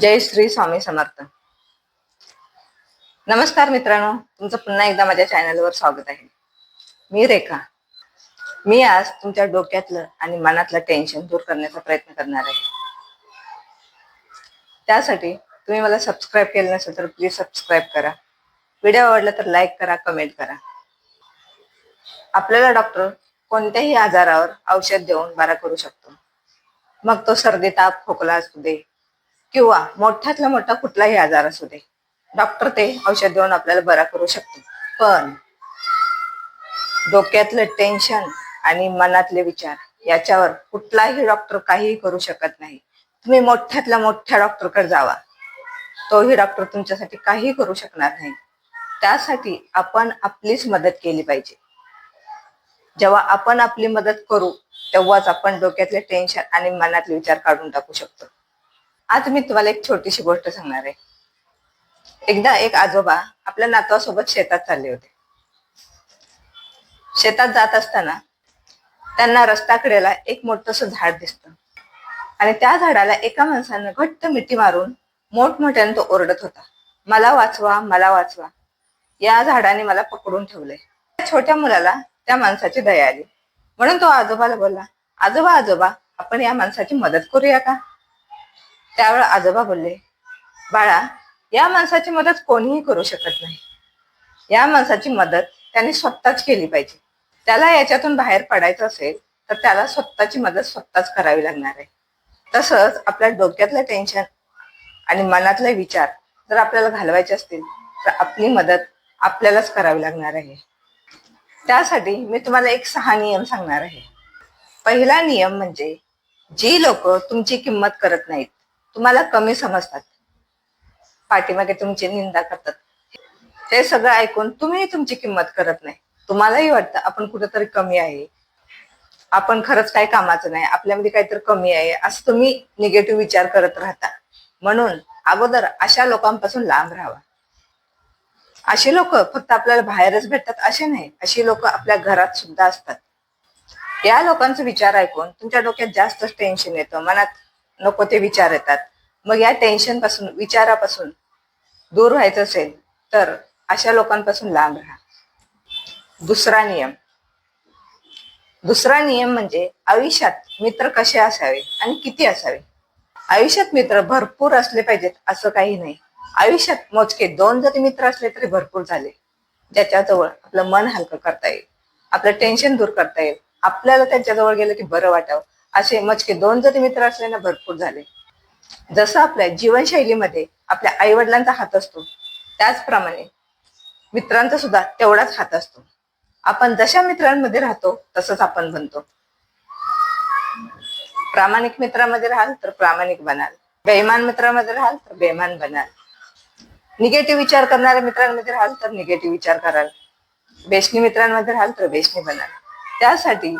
जय श्री स्वामी समर्थ. नमस्कार मित्रांनो तुमचं पुन्हा एकदा माझ्या चॅनलवर स्वागत आहे. मी रेखा. मी आज तुमच्या डोक्यातलं आणि मनातलं टेन्शन दूर करण्याचा प्रयत्न करणार आहे. त्यासाठी तुम्ही मला सबस्क्राईब केलं नसेल तर प्लीज सबस्क्राईब करा. व्हिडिओ आवडला तर लाईक करा कमेंट करा. आपल्याला डॉक्टर कोणत्याही आजारावर औषध देऊन बरा करू शकतो. मग तो सर्दी ताप खोकला असू दे किंवा मोठ्यातला मोठा कुठलाही आजार असू दे. डॉक्टर ते औषध देऊन आपल्याला बरा करू शकतो. पण डोक्यातलं टेन्शन आणि मनातले विचार याच्यावर कुठलाही डॉक्टर काहीही करू शकत नाही. तुम्ही मोठ्यातल्या मोठ्या डॉक्टरकडे जावा. तोही डॉक्टर तुमच्यासाठी काहीही करू शकणार नाही. त्यासाठी आपण आपलीच मदत केली पाहिजे. जेव्हा आपण आपली मदत करू तेव्हाच आपण डोक्यातले टेन्शन आणि मनातले विचार काढून टाकू शकतो. आज मी तुम्हाला एक छोटीशी गोष्ट सांगणार आहे. एकदा एक आजोबा आपल्या नातवासोबत शेतात चालले होते. शेतात जात असताना त्यांना रस्त्याकडेला एक मोठस झाड दिसत. आणि त्या झाडाला एका माणसानं घट्ट मिठी मारून मोठमोठ्याने तो ओरडत होता. मला वाचवा मला वाचवा. या झाडाने मला पकडून ठेवलंय. त्या छोट्या मुलाला त्या माणसाची दया आली. म्हणून तो आजोबाला बोलला आजोबा आजोबा आपण या माणसाची मदत करूया का? त्यावर आजोबा बोलले बाळा या माणसाची मदत कोणीही करू शकत नाही. या माणसाची मदत त्याने स्वतःच केली पाहिजे. त्याला याच्यातून बाहेर पडायचं असेल तर त्याला स्वतःची मदत स्वतःच करावी लागणार आहे. तसंच आपल्या डोक्यातलं टेन्शन आणि मनातले विचार जर आपल्याला घालवायचे असतील तर आपली मदत आपल्यालाच करावी लागणार आहे. त्यासाठी मी तुम्हाला एक सहा नियम सांगणार आहे. पहिला नियम म्हणजे जी लोक तुमची किंमत करत नाहीत तुम्हाला कमी समजतात. पाठीमागे तुमची निंदा करतात. हे सगळं ऐकून तुम्ही तुमची किंमत करत नाही. तुम्हालाही वाटतं आपण कुठेतरी कमी आहे. आपण खरंच काही कामाचं नाही. आपल्यामध्ये काहीतरी कमी आहे असं तुम्ही निगेटिव्ह विचार करत राहता. म्हणून अगोदर अशा लोकांपासून लांब राहावा. अशी लोक फक्त आपल्याला बाहेरच भेटतात असे नाही. अशी लोक आपल्या घरात सुद्धा असतात. या लोकांचा विचार ऐकून तुमच्या डोक्यात जास्त टेन्शन येतं. मनात नको ते विचार येतात. मग या टेन्शनपासून विचारापासून दूर व्हायचं असेल तर अशा लोकांपासून लांब राहा. दुसरा नियम. दुसरा नियम म्हणजे आयुष्यात मित्र कसे असावे आणि किती असावे? आयुष्यात मित्र भरपूर असले पाहिजेत असं काही नाही. आयुष्यात मोजके दोन जरी मित्र असले तरी भरपूर झाले. ज्याच्याजवळ आपलं मन हलकं करता येईल आपलं टेन्शन दूर करता येईल. आपल्याला त्यांच्याजवळ गेलं की बरं वाटावं. असे मजके दोन जरी मित्र असले ना भरपूर झाले. जसं आपल्या जीवनशैलीमध्ये आपल्या आई वडिलांचा हात असतो त्याचप्रमाणे मित्रांचा सुद्धा तेवढाच हात असतो. आपण जशा मित्रांमध्ये राहतो तसंच आपण बनतो. प्रामाणिक मित्रामध्ये राहाल तर प्रामाणिक बनाल. बेमान मित्रामध्ये राहाल तर बेमान बनाल. निगेटिव्ह विचार करणाऱ्या मित्रांमध्ये राहाल तर निगेटिव्ह विचार कराल. बेशनी मित्रांमध्ये राहाल तर बेशनी बनाल. त्यासाठी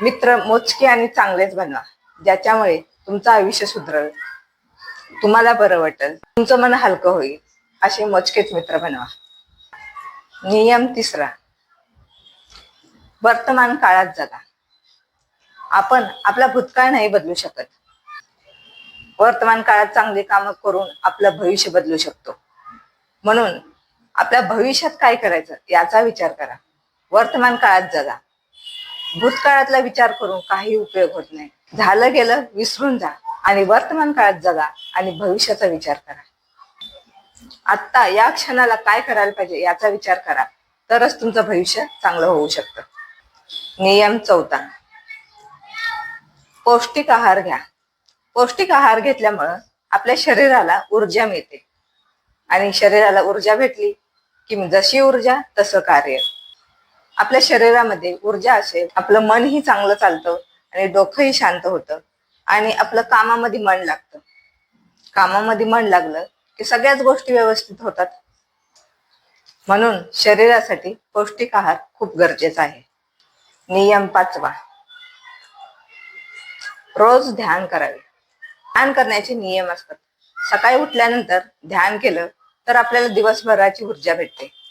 मित्र मोजके आणि चांगलेच बनवा. ज्याच्यामुळे तुमचं आयुष्य सुधरल. तुम्हाला बरं वाटेल. तुमचं मन हलकं होईल. असे मोजकेच मित्र बनवा. नियम तिसरा. वर्तमान काळात जगा. आपण आपला भूतकाळ नाही बदलू शकत. वर्तमान काळात चांगली कामं करून आपलं भविष्य बदलू शकतो. म्हणून आपल्या भविष्यात काय करायचं याचा विचार करा. वर्तमान काळात जगा. भूतकाळातला विचार करून काही उपयोग होत नाही. झालं गेलं विसरून जा आणि वर्तमान काळात जगा आणि भविष्याचा विचार करा. आत्ता या क्षणाला काय करायला पाहिजे याचा विचार करा. तरच तुमचं भविष्य चांगलं होऊ शकतं. नियम चौथा. पौष्टिक आहार घ्या. पौष्टिक आहार घेतल्यामुळं आपल्या शरीराला ऊर्जा मिळते. आणि शरीराला ऊर्जा भेटली की जशी ऊर्जा तसं कार्य. आपल्या शरीरामध्ये ऊर्जा असेल आपलं मनही चांगलं चालतं आणि डोकंही शांत होतं आणि आपलं कामामध्ये मन लागतं. कामामध्ये मन लागलं की सगळ्याच गोष्टी व्यवस्थित होतात. म्हणून शरीरासाठी पौष्टिक आहार खूप गरजेचा आहे. नियम पाचवा. रोज ध्यान करावे. ध्यान करण्याचे नियम असतात. सकाळी उठल्यानंतर ध्यान केलं तर आपल्याला दिवसभराची ऊर्जा भेटते.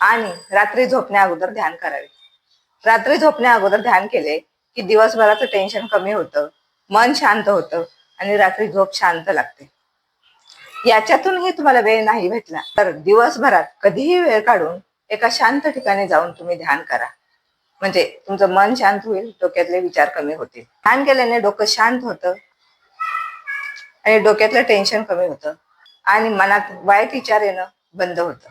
आणि रात्री झोपण्या अगोदर ध्यान करावे. रात्री झोपण्या अगोदर ध्यान केले की दिवसभराचं टेन्शन कमी होतं मन शांत होतं आणि रात्री झोप शांत लागते. याच्यातूनही तुम्हाला वेळ नाही भेटला तर दिवसभरात कधीही वेळ काढून एका शांत ठिकाणी जाऊन तुम्ही ध्यान करा. म्हणजे तुमचं मन शांत होईल डोक्यातले विचार कमी होतील. ध्यान केल्याने डोकं शांत होतं आणि डोक्यातलं टेन्शन कमी होतं आणि मनात वाईट विचार येणं बंद होतं.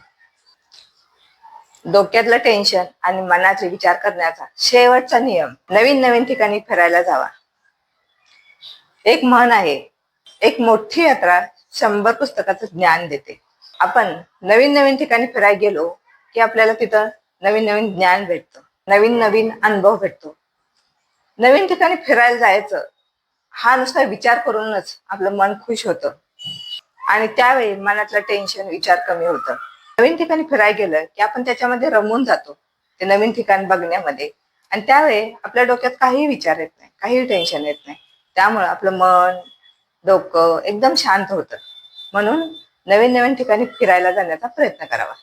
डोक्यातलं टेन्शन आणि मनाचे विचार करण्याचा शेवटचा नियम. नवीन नवीन ठिकाणी फिरायला जावा. एक म्हण आहे एक मोठी यात्रा शंभर पुस्तकाचं ज्ञान देते. आपण नवीन नवीन ठिकाणी फिरायला गेलो की आपल्याला तिथं नवीन नवीन ज्ञान भेटतं नवीन नवीन अनुभव भेटतो. नवीन ठिकाणी फिरायला जायचं हा नुसता विचार करूनच आपलं मन खुश होतं. आणि त्यावेळी मनातलं टेन्शन विचार कमी होतं. नवीन ठिकाणी फिरायला गेलं की आपण त्याच्यामध्ये रमून जातो ते नवीन ठिकाण बघण्यामध्ये. आणि त्यावेळी आपल्या डोक्यात काही विचार येत नाही काही टेन्शन येत नाही. त्यामुळं आपलं मन डोकं एकदम शांत होतं. म्हणून नवीन नवीन ठिकाणी फिरायला जाण्याचा प्रयत्न करावा.